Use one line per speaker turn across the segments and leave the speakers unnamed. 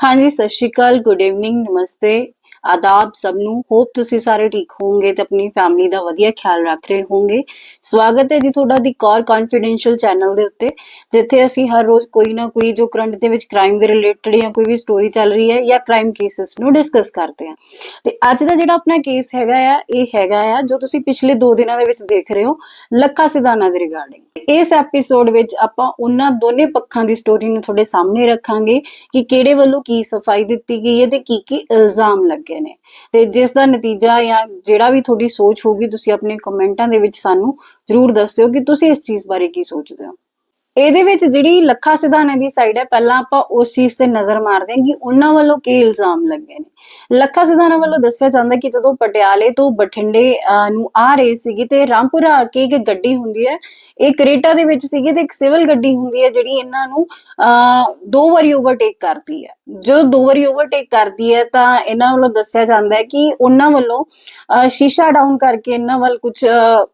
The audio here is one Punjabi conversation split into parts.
ਹਾਂਜੀ ਸਤਿ ਸ਼੍ਰੀ ਅਕਾਲ ਗੁੱਡ ਈਵਨਿੰਗ ਨਮਸਤੇ। ਆਦਾਬ ਸਭ ਨੂੰ। ਹੋਪ ਤੁਸੀਂ ਸਾਰੇ ਠੀਕ ਹੋਵੋਗੇ ਤੇ ਆਪਣੀ ਫੈਮਿਲੀ ਦਾ ਵਧੀਆ ਖਿਆਲ ਰੱਖ ਰਹੇ ਹੋਵੋਗੇ। ਸਵਾਗਤ ਹੈ ਜੀ ਤੁਹਾਡਾ ਦੀ ਕੌਰ ਕੌਨਫੀਡੈਂਸ਼ੀਅਲ ਚੈਨਲ ਦੇ ਉੱਤੇ, ਜਿੱਥੇ ਅਸੀਂ ਹਰ ਰੋਜ਼ ਕੋਈ ਨਾ ਕੋਈ ਜੋ ਕਰੰਟ ਦੇ ਵਿੱਚ ਕ੍ਰਾਈਮ ਦੇ ਰਿਲੇਟਡ ਜਾਂ ਕੋਈ ਵੀ ਸਟੋਰੀ ਚੱਲ ਰਹੀ ਹੈ ਜਾਂ ਕ੍ਰਾਈਮ ਕੇਸਸ ਨੂੰ ਡਿਸਕਸ ਕਰਦੇ ਹਾਂ। ਤੇ ਅੱਜ ਦਾ ਜਿਹੜਾ ਆਪਣਾ ਕੇਸ ਹੈਗਾ ਆ, ਇਹ ਹੈਗਾ ਆ ਜੋ ਤੁਸੀਂ ਪਿਛਲੇ 2 ਦਿਨਾਂ ਦੇ ਵਿੱਚ ਦੇਖ ਰਹੇ ਹੋ, ਲੱਖਾ ਸਿਧਾਨਾ ਦੇ ਰਿਗਾਰਡਿੰਗ ਇਸ ਐਪੀਸੋਡ ਵਿੱਚ ਆਪਾਂ ਉਹਨਾਂ ਦੋਨੇ ਪੱਖਾਂ ਦੀ ਸਟੋਰੀ ਨੂੰ ਤੁਹਾਡੇ ਸਾਹਮਣੇ ਰੱਖਾਂਗੇ ਕਿ ਕਿਹੜੇ ਵੱਲੋਂ ਕੀ ਸਫ਼ਾਈ ਦਿੱਤੀ ਗਈ ਹੈ ਤੇ ਕੀ ਕੀ ਇਲਜ਼ਾਮ ਲੱਗੇ ਨੇ। ਤੇ ਜਿਸ ਦਾ ਨਤੀਜਾ ਜਾਂ ਜਿਹੜਾ ਵੀ ਤੁਹਾਡੀ ਸੋਚ ਹੋਗੀ ਤੁਸੀਂ ਆਪਣੇ ਕਮੈਂਟਾਂ ਦੇ ਵਿੱਚ ਸਾਨੂੰ ਜਰੂਰ ਦੱਸਿਓ ਕਿ ਤੁਸੀਂ ਇਸ ਚੀਜ਼ ਬਾਰੇ ਕੀ ਸੋਚਦੇ ਹੋ। ਇਹਦੇ ਵਿੱਚ ਜਿਹੜੀ ਲੱਖਾ ਸਿਧਾਨੇ ਦੀ ਸਾਈਡ ਹੈ ਪਹਿਲਾਂ ਆਪਾਂ ਉਸ ਚੀਜ਼ ਤੇ ਨਜ਼ਰ ਮਾਰਦੇ ਹਾਂ ਕਿ ਉਹਨਾਂ ਵੱਲੋਂ ਕੀ ਇਲਜ਼ਾਮ ਲੱਗੇ ਨੇ। ਲੱਖਾ ਸਿਧਾਨਾ ਵੱਲੋਂ ਦੱਸਿਆ ਜਾਂਦਾ ਕਿ ਜਦੋਂ ਪਟਿਆਲੇ ਤੋਂ ਬਠਿੰਡੇ ਨੂੰ ਆ ਰਹੇ ਸੀਗੇ ਤੇ ਰਾਮਪੁਰਾ ਆ ਕੇ ਇੱਕ ਗੱਡੀ ਹੁੰਦੀ ਹੈ ਇਹ ਕਰੇਟਾ ਦੇ ਵਿੱਚ ਸੀਗੀ ਤੇ ਇੱਕ ਸਿਵਲ ਗੱਡੀ ਹੁੰਦੀ ਹੈ ਜਿਹੜੀ ਇਹਨਾਂ ਨੂੰ ਅਹ, ਦੋ ਵਾਰੀ ਓਵਰਟੇਕ ਕਰਦੀ ਹੈ। ਜਦੋਂ ਦੋ ਵਾਰੀ ਓਵਰਟੇਕ ਕਰਦੀ ਹੈ ਤਾਂ ਇਹਨਾਂ ਵੱਲੋਂ ਦੱਸਿਆ ਜਾਂਦਾ ਹੈ ਕਿ ਉਹਨਾਂ ਵੱਲੋਂ ਅਹ, ਸ਼ੀਸ਼ਾ ਡਾਊਨ ਕਰਕੇ ਇਹਨਾਂ ਵੱਲ ਕੁਝ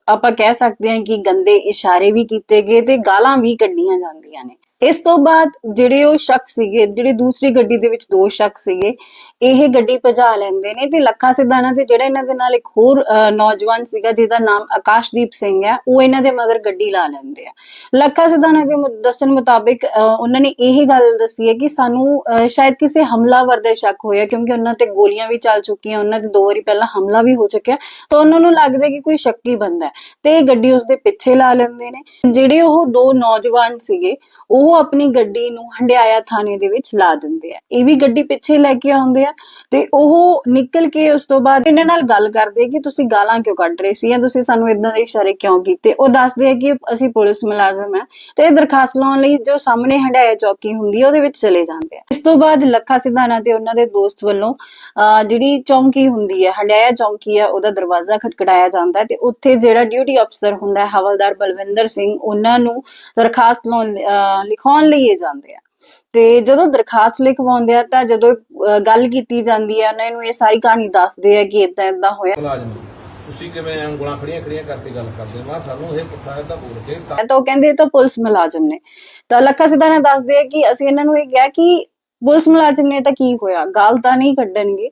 ਆਪਾਂ ਕਹਿ ਸਕਦੇ ਹਾਂ ਕਿ ਗੰਦੇ ਇਸ਼ਾਰੇ ਵੀ ਕੀਤੇ ਗਏ ਤੇ ਗਾਲਾਂ ਵੀ ਕੱਢੀਆਂ ਜਾਂਦੀਆਂ ਨੇ। ਇਸ ਤੋਂ ਬਾਅਦ ਜਿਹੜੇ ਉਹ ਸ਼ਖਸ ਸੀਗੇ, ਜਿਹੜੇ ਦੂਸਰੀ ਗੱਡੀ ਦੇ ਵਿੱਚ ਦੋ ਸ਼ਖਸ ਸੀਗੇ, ਇਹ ਗੱਡੀ ਭਜਾ ਲੈਂਦੇ ਨੇ ਤੇ ਲੱਖਾ ਸਿਧਾਣਾ ਤੇ ਜਿਹੜਾ ਇਹਨਾਂ ਦੇ ਨਾਲ ਇੱਕ ਹੋਰ ਨੌਜਵਾਨ ਸੀਗਾ ਜਿਹਦਾ ਨਾਮ ਆਕਾਸ਼ਦੀਪ ਸਿੰਘ ਹੈ ਉਹ ਇਹਨਾਂ ਦੇ ਮਗਰ ਗੱਡੀ ਲਾ ਲੈਂਦੇ ਆ। ਲੱਖਾ ਸਿਧਾਣਾ ਦੇ ਦੱਸਣ ਮੁਤਾਬਿਕ ਉਹਨਾਂ ਨੇ ਇਹ ਗੱਲ ਦੱਸੀ ਹੈ ਕਿ ਸਾਨੂੰ ਸ਼ਾਇਦ ਕਿਸੇ ਹਮਲਾਵਰ ਦਾ ਸ਼ੱਕ ਹੋਇਆ ਕਿਉਂਕਿ ਉਹਨਾਂ ਤੇ ਗੋਲੀਆਂ ਵੀ ਚੱਲ ਚੁੱਕੀਆਂ, ਉਹਨਾਂ ਤੇ ਦੋ ਵਾਰੀ ਪਹਿਲਾਂ ਹਮਲਾ ਵੀ ਹੋ ਚੁੱਕਿਆ, ਤਾਂ ਉਹਨਾਂ ਨੂੰ ਲੱਗਦਾ ਕਿ ਕੋਈ ਸ਼ੱਕੀ ਬੰਦਾ ਹੈ। ਤੇ ਇਹ ਗੱਡੀ ਉਸਦੇ ਪਿੱਛੇ ਲਾ ਲੈਂਦੇ ਨੇ। ਜਿਹੜੇ ਉਹ ਦੋ ਨੌਜਵਾਨ ਸੀਗੇ ਉਹ ਆਪਣੀ ਗੱਡੀ ਨੂੰ ਹੰਡਿਆਇਆ ਥਾਣੇ ਦੇ ਵਿੱਚ ਲਾ ਦਿੰਦੇ ਆ। ਇਹ ਵੀ ਗੱਡੀ ਪਿੱਛੇ ਲੈ ਕੇ ਆਉਂਦੇ ਆ ਤੇ ਉਹ ਨਿਕਲ ਕੇ ਉਸ ਤੋਂ ਬਾਅਦ ਇਹਨਾਂ ਨਾਲ ਗੱਲ ਕਰਦੇ ਕਿ ਤੁਸੀਂ ਗਾਲਾਂ ਕਿਉਂ ਕੱਢ ਰਹੇ ਸੀ ਜਾਂ ਤੁਸੀਂ ਸਾਨੂੰ ਇਦਾਂ ਦੇ ਇਸ਼ਾਰੇ ਕਿਉਂ ਕੀਤੇ? ਉਹ ਦੱਸਦੇ ਆ ਕਿ ਅਸੀਂ ਪੁਲਿਸ ਮੁਲਾਜ਼ਮ ਆ ਤੇ ਇਹ ਦਰਖਾਸਤ ਲਾਉਣ ਲਈ ਜੋ ਸਾਹਮਣੇ ਹੰਡਿਆਇਆ ਚੌਕੀ ਹੁੰਦੀ ਹੈ ਉਹਦੇ ਵਿੱਚ ਚਲੇ ਜਾਂਦੇ ਆ। ਇਸ ਤੋਂ ਬਾਅਦ ਲੱਖਾ ਸਿਧਾਣਾ ਤੇ ਉਹਨਾਂ ਦੇ ਦੋਸਤ ਵੱਲੋਂ ਜਿਹੜੀ ਚੌਂਕੀ ਹੁੰਦੀ ਹੈ ਹੰਡਿਆਇਆ ਚੌਂਕੀ ਹੈ ਉਹਦਾ ਦਰਵਾਜ਼ਾ ਖਟਖਟਾਇਆ ਜਾਂਦਾ ਹੈ ਤੇ ਉੱਥੇ ਜਿਹੜਾ ਡਿਊਟੀ ਅਫਸਰ ਹੁੰਦਾ ਹੈ ਹਵਲਦਾਰ ਬਲਵਿੰਦਰ ਸਿੰਘ, ਉਹਨਾਂ ਨੂੰ ਦਰਖਾਸਤ ਲਾਉਣ ਲਈ- ਲਿਖਾਉਣ ਲਈ ਇਹ ਜਾਂਦੇ ਆ। ਤੇ ਜਦੋਂ ਦਰਖਾਸਤ ਲਿਖਵਾਉਂਦੇ ਆ ਤਾਂ ਜਦੋਂ ਗੱਲ ਕੀਤੀ ਜਾਂਦੀ ਹੈ ਉਹਨਾਂ ਨੂੰ ਇਹ ਸਾਰੀ ਕਹਾਣੀ ਦੱਸਦੇ ਆ ਕਿ ਇਦਾਂ ਇਦਾਂ ਹੋਇਆ।
ਤੁਸੀਂ ਕਿਵੇਂ ਐਂ ਉਂਗਲਾਂ ਖੜੀਆਂ ਖੜੀਆਂ ਕਰਕੇ ਗੱਲ ਕਰਦੇ ਹੋ? ਸਾਨੂੰ ਇਹ ਪੁੱਠਾ ਏਦਾਂ ਬੋਲ ਕੇ ਤਾਂ
ਤਾਂ ਉਹ ਕਹਿੰਦੇ ਇਹ ਤਾਂ ਪੁਲਿਸ ਮੁਲਾਜ਼ਮ ਨੇ। ਤਾਂ ਲੱਖਾ ਸਿਧਾਣਾ ਦੱਸਦੇ ਆ ਕਿ ਅਸੀਂ ਇਹਨਾਂ ਨੂੰ ਇਹ ਕਿਹਾ ਕਿ ਪੁਲਿਸ ਮੁਲਾਜ਼ਮ ਨੇ ਤਾਂ ਕੀ ਹੋਇਆ? ਗਾਲ ਤਾਂ ਨਹੀਂ ਕੱਢਣਗੇ।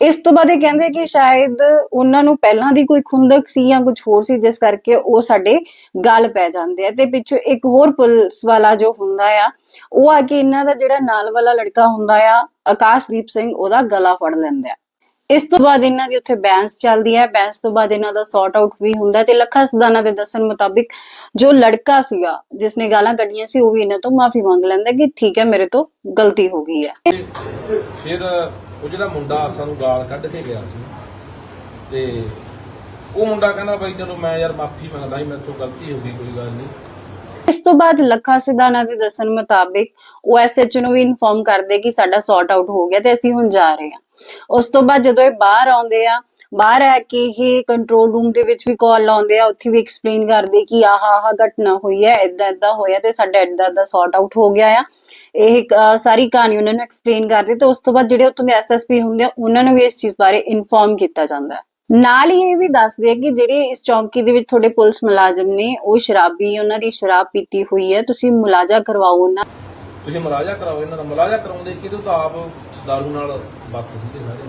ਇਸ ਤੋਂ ਬਾਅਦ ਇਹ ਕਹਿੰਦੇ ਕਿ ਸ਼ਾਇਦ ਉਹਨਾਂ ਨੂੰ ਪਹਿਲਾਂ ਦੀ ਕੋਈ ਖੁੰਦਕ ਸੀ ਜਾਂ ਕੁਝ ਹੋਰ ਸੀ, ਜਿਸ ਕਰਕੇ ਉਹ ਸਾਡੇ ਗੱਲ ਪੈ ਜਾਂਦੇ ਆ। ਤੇ ਪਿੱਛੋਂ ਇੱਕ ਹੋਰ ਪੁਲਿਸ ਵਾਲਾ ਜੋ ਹੁੰਦਾ ਆ, ਉਹ ਆ ਕੇ ਇਹਨਾਂ ਦਾ ਜਿਹੜਾ ਨਾਲ ਵਾਲਾ ਲੜਕਾ ਹੁੰਦਾ ਆ, ਆਕਾਸ਼ਦੀਪ ਸਿੰਘ, ਉਹਦਾ ਗਲਾ ਫੜ ਲੈਂਦਾ ਇਸ ਤੋਂ ਬਾਅਦ ਇਹਨਾਂ ਦੀ ਉੱਥੇ ਬੈਂਸ ਚੱਲਦੀ ਹੈ ਬੈਂਸ ਤੋਂ ਬਾਅਦ ਇਹਨਾਂ ਦਾ ਸੌਟ ਆਊਟ ਵੀ ਹੁੰਦਾ ਤੇ ਲੱਖਾ ਸਦਾਨਾ ਦੇ ਦੱਸਣ ਮੁਤਾਬਿਕ ਜੋ ਲੜਕਾ ਸੀਗਾ ਜਿਸਨੇ ਗਾਲਾਂ ਕੱਢੀਆਂ ਸੀ, ਉਹ ਵੀ ਇਹਨਾਂ ਤੋਂ ਮਾਫੀ ਮੰਗ ਲੈਂਦਾ ਕਿ ਠੀਕ ਹੈ, ਮੇਰੇ ਤੋਂ ਗਲਤੀ ਹੋ ਗਈ ਹੈ।
ਫਿਰ ਉਹ ਜਿਹੜਾ ਮੁੰਡਾ ਸਾਨੂੰ ਗਾਲ ਕੱਢ ਕੇ ਗਿਆ ਸੀ, ਤੇ ਉਹ ਮੁੰਡਾ ਕਹਿੰਦਾ ਬਾਈ ਚਲੋ ਮੈਂ ਯਾਰ ਮਾਫੀ ਮੰਗਦਾ ਹੀ ਮੇਰੇ ਤੋਂ ਗਲਤੀ ਹੋ ਗਈ, ਕੋਈ ਗੱਲ ਨਹੀਂ।
ਇਸ ਤੋਂ ਬਾਅਦ ਲੱਖਾ ਸਿਧਾਨਾ ਦੇ ਦੱਸਣ ਮੁਤਾਬਿਕ ਉਹ ਐਸਐਚਓ ਨੂੰ ਵੀ ਇਨਫੋਰਮ ਕਰਦੇ ਕਿ ਸਾਡਾ ਸੌਟ ਆਊਟ ਹੋ ਗਿਆ ਤੇ ਅਸੀਂ ਹੁਣ ਜਾ ਰਹੇ ਹਾਂ। ਉਸ ਤੋਂ ਬਾਅਦ ਜਦੋਂ ਇਹ ਬਾਹਰ ਆਉਂਦੇ ਆ, ਬਾਹਰ ਆ ਕੇ ਇਹ ਕੰਟਰੋਲ ਰੂਮ ਦੇ ਵਿੱਚ ਵੀ ਕਾਲ ਲਾਉਂਦੇ ਆ, ਉੱਥੇ ਵੀ ਐਕਸਪਲੇਨ ਕਰਦੇ ਕਿ ਆਹ ਆਹ ਘਟਨਾ ਹੋਈ ਹੈ ਇਦਾਂ ਇਦਾਂ ਹੋਇਆ ਤੇ ਸਾਡਾ ਇਦਾਂ ਦਾ ਸੌਟ ਆਊਟ ਹੋ ਗਿਆ ਆ। ਇਹ ਸਾਰੀ ਕਹਾਣੀ ਉਹਨਾਂ ਨੂੰ ਐਕਸਪਲੇਨ ਕਰਦੇ ਤੇ ਉਸ ਤੋਂ ਬਾਅਦ ਜਿਹੜੇ ਉੱਥੋਂ ਦੇ ਐਸਐਸਪੀ ਹੁੰਦੇ ਆ, ਉਹਨਾਂ ਨੂੰ ਵੀ ਇਸ ਚੀਜ਼ ਬਾਰੇ ਇਨਫੋਰਮ ਕੀਤਾ ਜਾਂਦਾ ਹੈ। ਨਾਲ ਹੀ ਇਹ ਵੀ ਦੱਸਦੇ ਆ ਕਿ ਜਿਹੜੇ ਇਸ ਚੌਂਕੀ ਦੇ ਵਿੱਚ ਤੁਹਾਡੇ ਪੁਲਿਸ ਮੁਲਾਜ਼ਮ ਨੇ, ਉਹ ਸ਼ਰਾਬੀ, ਉਹਨਾਂ ਦੀ ਸ਼ਰਾਬ ਪੀਤੀ ਹੋਈ ਹੈ, ਤੁਸੀਂ ਮੁਲਾਜ਼ਾ ਕਰਵਾਓ ਉਹਨਾਂ
ਤੁਸੀਂ ਮਲਾਜਾ ਕਰਾਓ ਇਹਨਾਂ ਦਾ ਮਲਾਜਾ ਕਰਾਉਂਦੇ ਕਿਦੋਂ ਤਾਂ ਆਪ ਦਾਰੂ ਨਾਲ ਬੱਤ ਸੀਗੇ ਸਾਰੇ?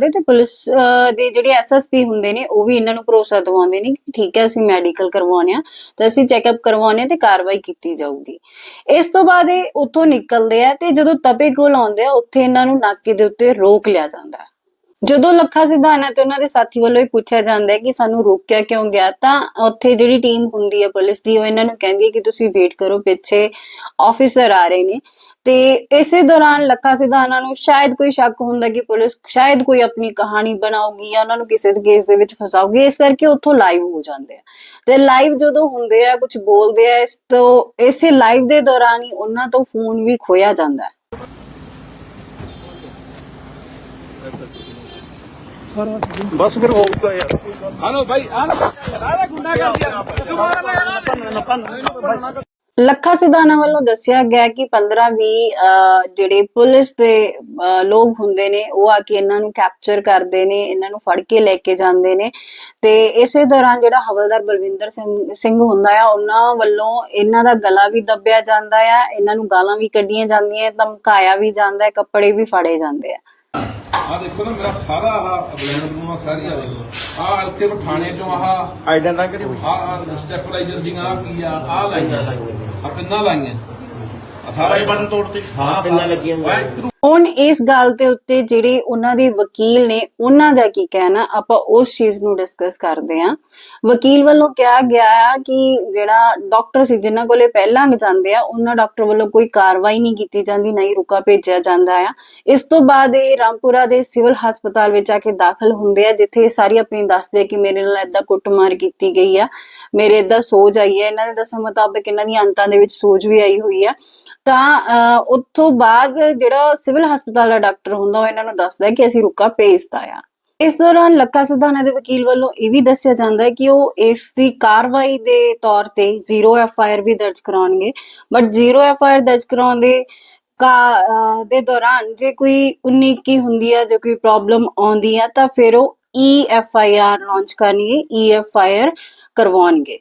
ਦੇ ਤੇ ਪੁਲਿਸ ਅਹ, ਦੇ ਜਿਹੜੇ ਐਸਐਸਪੀ ਹੁੰਦੇ ਨੇ ਉਹ ਵੀ ਇਹਨਾਂ ਨੂੰ ਭਰੋਸਾ ਦਿਵਾਉਂਦੇ ਨੇ ਕਿ ਠੀਕ ਹੈ ਅਸੀਂ ਮੈਡੀਕਲ ਕਰਵਾਉਣੇ ਆ ਤਾਂ ਅਸੀਂ ਚੈੱਕਅਪ ਕਰਵਾਉਣੇ ਆ ਤੇ ਕਾਰਵਾਈ ਕੀਤੀ ਜਾਊਗੀ। ਇਸ ਤੋਂ ਬਾਅਦ ਇਹ ਉੱਥੋਂ ਨਿਕਲਦੇ ਆ ਤੇ ਜਦੋਂ ਤਪੇ ਕੋਲ ਆਉਂਦੇ ਆ ਉੱਥੇ ਇਹਨਾਂ ਨੂੰ ਨਾਕੇ ਦੇ ਉੱਤੇ ਰੋਕ ਲਿਆ ਜਾਂਦਾ ਹੈ। ਜਦੋਂ ਲੱਖਾ ਸਿਧਾਣਾ ਤੇ ਉਹਨਾਂ ਦੇ ਸਾਥੀ ਵੱਲੋਂ ਇਹ ਪੁੱਛਿਆ ਜਾਂਦਾ ਹੈ ਕਿ ਸਾਨੂੰ ਰੋਕਿਆ ਕਿਉਂ ਗਿਆ, ਤਾਂ ਉੱਥੇ ਜਿਹੜੀ ਟੀਮ ਹੁੰਦੀ ਹੈ ਪੁਲਿਸ ਦੀ, ਉਹ ਇਹਨਾਂ ਨੂੰ ਕਹਿੰਦੀ ਹੈ ਕਿ ਤੁਸੀਂ ਵੇਟ ਕਰੋ, ਪਿੱਛੇ ਆਫੀਸਰ ਆ ਰਹੇ ਨੇ। ਤੇ ਇਸੇ ਦੌਰਾਨ ਲੱਖਾ ਸਿਧਾਣਾ ਨੂੰ ਸ਼ਾਇਦ ਕੋਈ ਸ਼ੱਕ ਹੁੰਦਾ ਕਿ ਪੁਲਿਸ ਸ਼ਾਇਦ ਕੋਈ ਆਪਣੀ ਕਹਾਣੀ ਬਣਾਉਗੀ ਜਾਂ ਉਹਨਾਂ ਨੂੰ ਕਿਸੇ ਦੇ ਕੇਸ ਦੇ ਵਿੱਚ ਫਸਾਉਗੀ ਇਸ ਕਰਕੇ ਉੱਥੋਂ ਲਾਈਵ ਹੋ ਜਾਂਦੇ ਆ। ਤੇ ਲਾਈਵ ਜਦੋਂ ਹੁੰਦੇ ਆ ਕੁਝ ਬੋਲਦੇ ਆ, ਇਸ ਤੋਂ ਇਸੇ ਲਾਈਵ ਦੇ ਦੌਰਾਨ ਹੀ ਉਹਨਾਂ ਤੋਂ ਫੋਨ ਵੀ ਖੋਇਆ ਜਾਂਦਾ ਹੈ।
ਬਸ ਫਿਰ ਹੋਊਗਾ ਯਾਰ।
ਹਲੋ ਬਾਈ ਆ
ਸਾਰਾ ਗੁੰਡਾ ਕਰ ਦਿਆ ਦੁਬਾਰਾ ਲੈ
ਲੱਖਾ ਸਿਧਾਣਾ ਵੱਲੋਂ ਦੱਸਿਆ ਗਿਆ ਕਿ 15-20 ਜਿਹੜੇ ਪੁਲਿਸ ਦੇ ਲੋਕ ਹੁੰਦੇ ਨੇ ਉਹ ਆ ਕੇ ਇਹਨਾਂ ਨੂੰ ਕੈਪਚਰ ਕਰਦੇ ਨੇ ਇਹਨਾਂ ਨੂੰ ਫੜ ਕੇ ਲੈ ਕੇ ਜਾਂਦੇ ਨੇ। ਤੇ ਇਸੇ ਦੌਰਾਨ ਜਿਹੜਾ ਹਵਲਦਾਰ ਬਲਵਿੰਦਰ ਸਿੰਘ ਸਿੰਘ ਹੁੰਦਾ ਆ ਉਹਨਾਂ ਵੱਲੋਂ ਇਹਨਾਂ ਦਾ ਗਲਾ ਵੀ ਦੱਬਿਆ ਜਾਂਦਾ ਆ ਇਹਨਾਂ ਨੂੰ ਗਾਲਾਂ ਵੀ ਕੱਢੀਆਂ ਜਾਂਦੀਆਂ ਧਮਕਾਇਆ ਵੀ ਜਾਂਦਾ ਹੈ ਕੱਪੜੇ ਵੀ ਫੜੇ ਜਾਂਦੇ ਆ।
ਆ ਦੇਖੋ ਨਾ ਮੇਰਾ ਸਾਰਾ ਆਹ ਬਲੈਂਡ ਬਲੂਆ ਸਾਰੀ ਆ ਦੇਖੋ। ਆ ਇੱਥੇ ਪਠਾਣੇ ਚੋਂ ਆਹ
ਆਈਡੈਂਟ ਤਾਂ ਕਰੀ
ਆ ਸਟੈਪਲਾਈਜ਼ਰ ਦੀਆਂ ਆ ਕੀ ਆ? ਆ ਲਾਈਆਂ। ਆ ਪਿੰਨਾਂ ਲਾਈਆਂ? ਆ ਸਾਰਾ ਹੀ
ਬਟਨ ਤੋੜਤੇ।
ਹਾਂ
ਪਿੰਨਾਂ ਲੱਗੀਆਂ ਹੋਈਆਂ।
ਹੁਣ ਇਸ ਗੱਲ ਦੇ ਉੱਤੇ ਜਿਹੜੇ ਉਹਨਾਂ ਦੇ ਵਕੀਲ ਨੇ ਉਹਨਾਂ ਦਾ ਕੀ ਕਹਿਣਾ? ਆਪਾਂ ਉਸ ਚੀਜ਼ ਨੂੰ ਡਿਸਕਸ ਕਰਦੇ ਹਾਂ। ਵਕੀਲ ਵੱਲੋਂ ਕਿਹਾ ਗਿਆ ਆ ਕਿ ਜਿਹੜਾ ਡਾਕਟਰ ਸੀ ਜਿਨ੍ਹਾਂ ਕੋਲੇ ਪਹਿਲਾਂ ਜਾਂਦੇ ਆ ਉਹਨਾਂ ਡਾਕਟਰ ਵੱਲੋਂ ਕੋਈ ਕਾਰਵਾਈ ਨਹੀਂ ਕੀਤੀ ਜਾਂਦੀ ਨਹੀਂ ਰੁਕਾ ਭੇਜਿਆ ਜਾਂਦਾ ਆ। ਇਸ ਤੋਂ ਬਾਅਦ ਇਹ ਰਾਮਪੁਰਾ ਦੇ ਸਿਵਲ ਹਸਪਤਾਲ ਵਿੱਚ ਆ ਕੇ ਦਾਖਲ ਹੁੰਦੇ ਆ ਜਿੱਥੇ ਇਹ ਸਾਰੀ ਆਪਣੀ ਦੱਸਦੇ ਆ ਕਿ ਮੇਰੇ ਨਾਲ ਏਦਾਂ ਕੁੱਟਮਾਰ ਕੀਤੀ ਗਈ ਆ। ਮੇਰੇ ਏਦਾਂ ਸੋਜ ਆਈ ਹੈ ਇਹਨਾਂ ਦੇ ਦੱਸਣ ਮੁਤਾਬਕ ਇਹਨਾਂ ਦੀਆਂ ਅੰਤਾਂ ਦੇ ਵਿੱਚ ਸੋਜ ਵੀ ਆਈ ਹੋਈ ਆ। ਤਾਂ ਅਹ, ਉੱਥੋਂ ਬਾਅਦ ਜਿਹੜਾ ਸਿਵਲ ਹਸਪਤਾਲ ਦਾ ਡਾਕਟਰ ਹੁੰਦਾ, ਉਹ ਇਹਨਾਂ ਨੂੰ ਦੱਸਦਾ ਹੈ ਕਿ ਅਸੀਂ ਰੁਕਾ ਭੇਜਦਾ ਆ। ਇਸ ਦੌਰਾਨ ਲੱਖਾ ਸਿਧਾਣਾ ਦੇ ਵਕੀਲ ਵੱਲੋਂ ਇਹ ਵੀ ਦੱਸਿਆ ਜਾਂਦਾ ਹੈ ਕਿ ਉਹ ਇਸ ਦੀ ਕਾਰਵਾਈ ਦੇ ਤੌਰ ਤੇ ਜ਼ੀਰੋ ਐਫ ਆਈ ਆਰ ਵੀ ਦਰਜ ਕਰਾਉਣਗੇ। But zero F I R ਦਰਜ ਕਰਾਉਣ ਦੇ ਕਾ ਦੇ ਦੌਰਾਨ ਜੇ ਕੋਈ 19 ਕੀ ਹੁੰਦੀ ਹੈ ਜੇ ਕੋਈ ਪ੍ਰੋਬਲਮ ਆਉਂਦੀ ਹੈ ਤਾਂ ਫਿਰ ਉਹ E F I R launch ਕਰਨਗੇ, ਈ ਐਫ ਆਈ ਆਰ ਕਰਵਾਉਣਗੇ।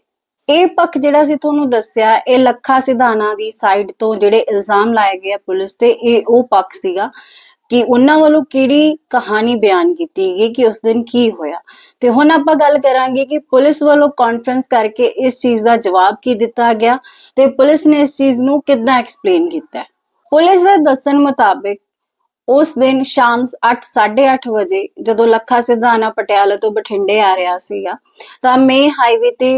ਇਹ ਪੱਖ ਜਿਹੜਾ ਸੀ ਤੁਹਾਨੂੰ ਦੱਸਿਆ, ਇਹ ਲੱਖਾ ਸਿਧਾਣਾ ਦੀ ਸਾਈਡ ਤੋਂ ਜਿਹੜੇ ਇਲਜ਼ਾਮ ਲਾਏ ਗਏ ਆ ਪੁਲਿਸ ਤੇ, ਇਹ ਉਹ ਪੱਖ ਸੀਗਾ ਕਿ ਉਹਨਾਂ ਵੱਲੋਂ ਕਿਹੜੀ ਕਹਾਣੀ ਬਿਆਨ ਕੀਤੀ ਗਈ, ਕਿ ਉਸ ਦਿਨ ਕੀ ਹੋਇਆ। ਤੇ ਹੁਣ ਆਪਾਂ ਗੱਲ ਕਰਾਂਗੇ ਕਿ ਪੁਲਿਸ ਵੱਲੋਂ ਕਾਨਫਰੰਸ ਕਰਕੇ ਇਸ ਚੀਜ਼ ਦਾ ਜਵਾਬ ਕੀ ਦਿੱਤਾ ਗਿਆ ਤੇ ਪੁਲਿਸ ਨੇ ਇਸ ਚੀਜ਼ ਨੂੰ ਕਿੱਦਾਂ ਐਕਸਪਲੇਨ ਕੀਤਾ। ਪੁਲਿਸ ਦੇ ਦੱਸਣ ਮੁਤਾਬਿਕ ਉਸ ਦਿਨ ਸ਼ਾਮ 8:30 ਵਜੇ ਜਦੋਂ ਲੱਖਾ ਸਿਧਾਨਾ ਪਟਿਆਲਾ ਤੋਂ ਬਠਿੰਡੇ ਆ ਰਿਹਾ ਸੀਗਾ ਤਾਂ ਮੇਨ ਹਾਈਵੇ ਤੇ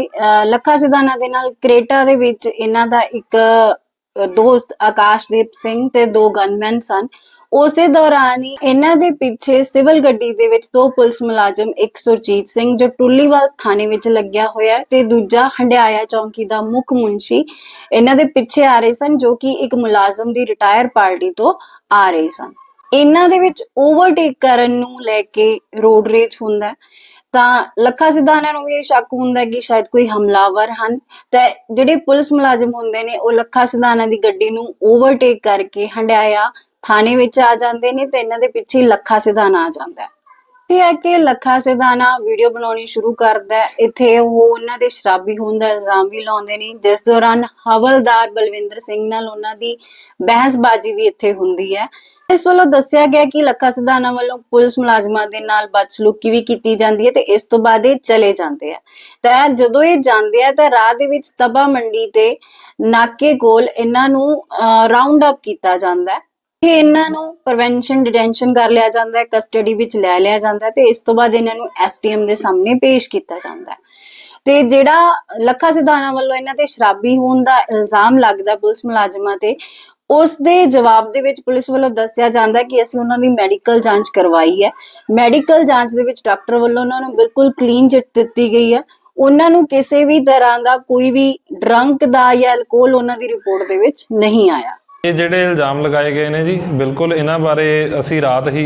ਲੱਖਾ ਸਿਧਾਨਾ ਦੇ ਨਾਲ ਕ੍ਰੇਟਾ ਦੇ ਵਿੱਚ ਇਹਨਾਂ ਦਾ ਇੱਕ ਅਹ, ਦੋਸਤ ਆਕਾਸ਼ਦੀਪ ਸਿੰਘ ਤੇ ਦੋ ਗਨਮੈਨ ਸਨ। ਉਸੇ ਦੌਰਾਨ ਹੀ ਇਹਨਾਂ ਦੇ ਪਿੱਛੇ ਸਿਵਲ ਗੱਡੀ ਦੇ ਵਿੱਚ ਦੋ ਪੁਲਿਸ ਮੁਲਾਜ਼ਮ ਇੱਕ ਸੁਰਜੀਤ ਸਿੰਘ ਜੋ ਟੁੱਲੀਵਾਲ ਥਾਣੇ ਵਿੱਚ ਲੱਗਿਆ ਹੋਇਆ ਤੇ ਦੂਜਾ ਹੰਡਿਆਇਆ ਚੌਂਕੀ ਦਾ ਮੁੱਖ ਮੁੰਸ਼ੀ ਇਹਨਾਂ ਦੇ ਪਿੱਛੇ ਆ ਰਹੇ ਸਨ ਜੋ ਕਿ ਇੱਕ ਮੁਲਾਜ਼ਮ ਦੀ ਰਿਟਾਇਰ ਪਾਰਟੀ ਤੋਂ ਆ ਰਹੇ ਸਨ। ਇਹਨਾਂ ਦੇ ਵਿੱਚ ਓਵਰਟੇਕ ਕਰਨ ਨੂੰ ਲੈ ਕੇ ਰੋਡ ਰੇਜ ਹੁੰਦਾ ਤਾਂ ਲੱਖਾ ਸਿਧਾਣਾ ਨੂੰ ਵੀ ਇਹ ਸ਼ੱਕ ਹੁੰਦਾ ਕਿ ਸ਼ਾਇਦ ਕੋਈ ਹਮਲਾਵਰ ਹਨ। ਤੇ ਜਿਹੜੇ ਪੁਲਿਸ ਮੁਲਾਜ਼ਮ ਹੁੰਦੇ ਨੇ, ਉਹ ਲੱਖਾ ਸਿਧਾਣਾ ਦੀ ਗੱਡੀ ਨੂੰ ਓਵਰਟੇਕ ਕਰਕੇ ਹੰਡਿਆਇਆ ਥਾਣੇ ਵਿੱਚ ਆ ਜਾਂਦੇ ਨੇ ਤੇ ਇਹਨਾਂ ਦੇ ਪਿੱਛੇ ਹੀ ਲੱਖਾ ਸਿਧਾਣਾ ਆ ਜਾਂਦਾ ਹੈ ਤੇ ਹੈ ਕਿ ਲੱਖਾ ਸਿਧਾਣਾ ਵੀਡੀਓ ਬਣਾਉਣੀ ਸ਼ੁਰੂ ਕਰਦਾ ਇੱਥੇ ਉਹ ਉਹਨਾਂ ਦੇ ਸ਼ਰਾਬੀ ਹੋਣ ਦਾ ਇਲਜ਼ਾਮ ਵੀ ਲਾਉਂਦੇ ਨੇ। ਜਿਸ ਦੌਰਾਨ ਹਵਲਦਾਰ ਬਲਵਿੰਦਰ ਸਿੰਘ ਨਾਲ ਉਹਨਾਂ ਦੀ ਬਹਿਸਬਾਜ਼ੀ ਵੀ ਇੱਥੇ ਹੁੰਦੀ ਹੈ। ਇਸ ਵੱਲੋਂ ਦੱਸਿਆ ਗਿਆ ਕਿ ਲੱਖਾ ਸਿਧਾਣਾ ਵੱਲੋਂ ਪੁਲਿਸ ਮੁਲਾਜ਼ਮਾਂ ਦੇ ਨਾਲ ਬਦਸਲੂਕੀ ਵੀ ਕੀਤੀ ਜਾਂਦੀ ਹੈ ਤੇ ਇਸ ਤੋਂ ਬਾਅਦ ਇਹ ਚਲੇ ਜਾਂਦੇ ਆ। ਤਾਂ ਜਦੋਂ ਇਹ ਜਾਂਦੇ ਆ ਤਾਂ ਰਾਹ ਦੇ ਵਿੱਚ ਤਬਾ ਮੰਡੀ ਤੇ ਨਾਕੇ ਕੋਲ ਇਹਨਾਂ ਨੂੰ ਰਾਉਂਡ ਅਪ ਕੀਤਾ ਜਾਂਦਾ ਹੈ। ਇਹ ਇਹਨਾਂ ਨੂੰ ਪ੍ਰੀਵੈਂਸ਼ਨ ਡਿਟੈਂਸ਼ਨ ਕਰ ਲਿਆ ਜਾਂਦਾ ਹੈ ਕਸਟਡੀ ਵਿੱਚ ਲੈ ਲਿਆ ਜਾਂਦਾ ਹੈ ਤੇ ਇਸ ਤੋਂ ਬਾਅਦ ਇਹਨਾਂ ਨੂੰ ਐਸਟੀਐਮ ਦੇ ਸਾਹਮਣੇ ਪੇਸ਼ ਕੀਤਾ ਜਾਂਦਾ ਹੈ। ਤੇ ਜਿਹੜਾ ਲੱਖਾ ਸਿਧਾਣਾ ਵੱਲੋਂ ਇਹਨਾਂ ਤੇ ਸ਼ਰਾਬੀ ਹੋਣ ਦਾ ਇਲਜ਼ਾਮ ਲੱਗਦਾ ਪੁਲਿਸ ਮੁਲਾਜ਼ਮਾਂ ਤੇ, ਉਸ ਦੇ ਜਵਾਬ ਦੇ ਵਿੱਚ ਪੁਲਿਸ ਵੱਲੋਂ ਦੱਸਿਆ ਜਾਂਦਾ ਕਿ ਅਸੀਂ ਉਹਨਾਂ ਦੀ ਮੈਡੀਕਲ ਜਾਂਚ ਕਰਵਾਈ ਹੈ। ਮੈਡੀਕਲ ਜਾਂਚ ਦੇ ਵਿੱਚ ਡਾਕਟਰ ਵੱਲੋਂ ਉਹਨਾਂ ਨੂੰ ਬਿਲਕੁਲ ਕਲੀਨ ਚਿੱਟ ਦਿੱਤੀ ਗਈ ਹੈ। ਉਹਨਾਂ ਨੂੰ ਕਿਸੇ ਵੀ ਤਰ੍ਹਾਂ ਦਾ ਕੋਈ ਵੀ ਡਰੰਕ ਦਾ ਜਾਂ ਅਲਕੋਹਲ ਉਹਨਾਂ ਦੀ ਰਿਪੋਰਟ ਦੇ ਵਿੱਚ ਨਹੀਂ ਆਇਆ।
ਇਹ ਜਿਹੜੇ ਇਲਜ਼ਾਮ ਲਗਾਏ ਗਏ ਨੇ ਜੀ ਬਿਲਕੁਲ ਇਹਨਾਂ ਬਾਰੇ ਅਸੀਂ ਰਾਤ ਹੀ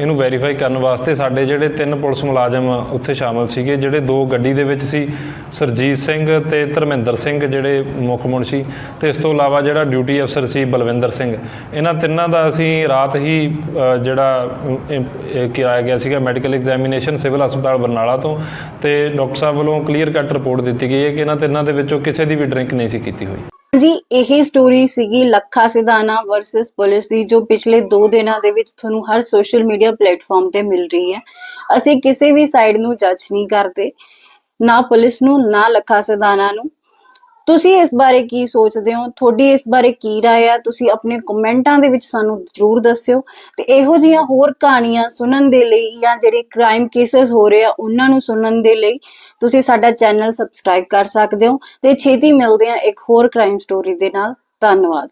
ਇਹਨੂੰ ਵੈਰੀਫਾਈ ਕਰਨ ਵਾਸਤੇ ਸਾਡੇ ਜਿਹੜੇ ਤਿੰਨ ਪੁਲਿਸ ਮੁਲਾਜ਼ਮ ਉੱਥੇ ਸ਼ਾਮਲ ਸੀਗੇ ਜਿਹੜੇ ਦੋ ਗੱਡੀ ਦੇ ਵਿੱਚ ਸੀ ਸਰਜੀਤ ਸਿੰਘ ਤੇ ਧਰਮਿੰਦਰ ਸਿੰਘ ਜਿਹੜੇ ਮੁੱਖ ਮੁਨਸ਼ੀ ਤੇ ਇਸ ਤੋਂ ਇਲਾਵਾ ਜਿਹੜਾ ਡਿਊਟੀ ਅਫਸਰ ਸੀ ਬਲਵਿੰਦਰ ਸਿੰਘ। ਇਹਨਾਂ ਤਿੰਨਾਂ ਦਾ ਅਸੀਂ ਰਾਤ ਹੀ ਜਿਹੜਾ ਅ, ਗਿਆ ਸੀਗਾ ਮੈਡੀਕਲ ਐਗਜ਼ਾਮੀਨੇਸ਼ਨ ਸਿਵਲ ਹਸਪਤਾਲ ਬਰਨਾਲਾ ਤੋਂ ਤੇ ਡਾਕਟਰ ਸਾਹਿਬ ਵੱਲੋਂ ਕਲੀਅਰ ਕੱਟ ਰਿਪੋਰਟ ਦਿੱਤੀ ਗਈ ਹੈ ਕਿ ਇਹਨਾਂ ਤਿੰਨਾਂ ਦੇ ਵਿੱਚੋਂ ਕਿਸੇ ਦੀ ਵੀ ਡਰਿੰਕ ਨਹੀਂ ਸੀ ਕੀਤੀ ਹੋਈ।
ਜੀ ਇਹ ਸਟੋਰੀ ਸੀਗੀ ਲੱਖਾ ਸਿਧਾਣਾ ਵਰਸਸ ਪੁਲਿਸ ਦੀ, ਜੋ ਪਿਛਲੇ 2 ਦਿਨਾਂ ਦੇ ਵਿੱਚ ਤੁਹਾਨੂੰ ਹਰ ਸੋਸ਼ਲ ਮੀਡੀਆ ਪਲੇਟਫਾਰਮ ਤੇ ਮਿਲ ਰਹੀ ਹੈ। ਅਸੀਂ ਕਿਸੇ ਵੀ ਸਾਈਡ ਨੂੰ ਜੱਜ ਨਹੀਂ ਕਰਦੇ, ਨਾ ਪੁਲਿਸ ਨੂੰ, ਨਾ ਲੱਖਾ ਸਿਧਾਣਾ ਨੂੰ। ਤੁਸੀਂ ਇਸ ਬਾਰੇ ਕੀ ਸੋਚਦੇ ਹੋ? ਤੁਹਾਡੀ ਇਸ ਬਾਰੇ ਕੀ رائے ਆ? ਤੁਸੀਂ ਆਪਣੇ ਕਮੈਂਟਾਂ ਦੇ ਵਿੱਚ ਸਾਨੂੰ ਜ਼ਰੂਰ ਦੱਸਿਓ। ਤੇ ਇਹੋ ਜਿਹੀਆਂ ਹੋਰ ਕਹਾਣੀਆਂ ਸੁਣਨ ਦੇ ਲਈ ਜਾਂ ਜਿਹੜੇ ਕ੍ਰਾਈਮ ਕੇਸਸ ਹੋ ਰਹੇ ਆ, ਉਹਨਾਂ ਨੂੰ ਸੁਣਨ ਦੇ ਲਈ ਤੁਸੀਂ ਸਾਡਾ ਚੈਨਲ ਸਬਸਕ੍ਰਾਈਬ ਕਰ ਸਕਦੇ ਹੋ। ਤੇ ਛੇਤੀ ਮਿਲਦੇ ਆ ਇੱਕ ਹੋਰ ਕ੍ਰਾਈਮ ਸਟੋਰੀ ਦੇ ਨਾਲ। ਧੰਨਵਾਦ।